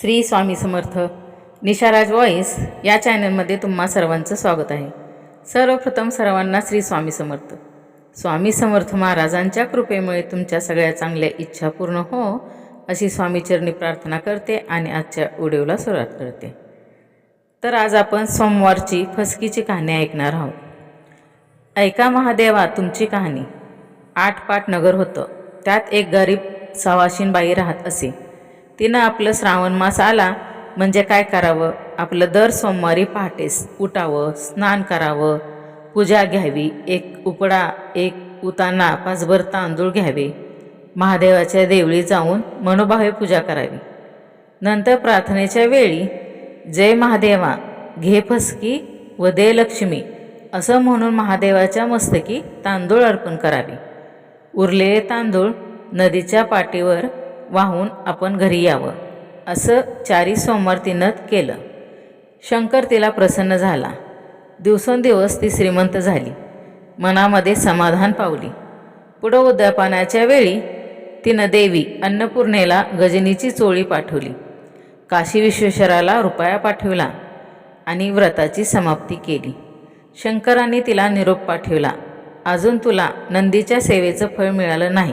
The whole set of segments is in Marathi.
श्री स्वामी समर्थ. निशाराज वॉईस या चॅनलमध्ये तुम्हा सर्वांचं स्वागत आहे. सर्वप्रथम सर्वांना श्री स्वामी समर्थ. स्वामी समर्थ महाराजांच्या कृपेमुळे तुमच्या सगळ्या चांगल्या इच्छा पूर्ण हो अशी स्वामीचरणी प्रार्थना करते आणि आजच्या व्हिडिओला सुरुवात करते. तर आज आपण सोमवारची फसकीची कहाणी ऐकणार आहोत. ऐका महादेवा तुमची कहाणी. आठ पाट नगर होतं. त्यात एक गरीब सवाशीनबाई राहत असे. तिनं आपलं श्रावण मास आला म्हणजे काय करावं? आपलं दर सोमवारी पहाटेस उठावं स्नान करावं पूजा घ्यावी एक उपडा एक उताना पाचभर तांदूळ घ्यावे महादेवाच्या देवळी जाऊन मनोभावे पूजा करावी. नंतर प्रार्थनेच्या वेळी जय महादेवा घे फसकी व दे लक्ष्मी असं म्हणून महादेवाच्या मस्तकी तांदूळ अर्पण करावे. उरलेले तांदूळ नदीच्या पाठीवर वाहून आपण घरी यावं असं चारी सोमवार तिनं केलं. शंकर तिला प्रसन्न झाला. दिवसेंदिवस ती श्रीमंत झाली. मनामध्ये समाधान पावली. पुढं उद्यापनाच्या वेळी तिनं देवी अन्नपूर्णेला गजनीची चोळी पाठवली. काशी विश्वेश्वराला रुपया पाठविला आणि व्रताची समाप्ती केली. शंकरांनी तिला निरोप पाठविला. अजून तुला नंदीच्या सेवेचं फळ मिळालं नाही.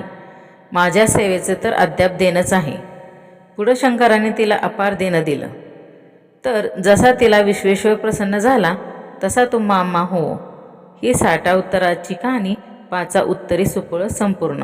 माझ्या सेवेचं तर अद्याप देणंच आहे. पुढं शंकराने तिला अपार देणं दिलं. तर जसा तिला विश्वेश्वर प्रसन्न झाला तसा तो मामा हो. ही साठा उत्तराची कहाणी पाचा उत्तरी सुपुळ संपूर्ण.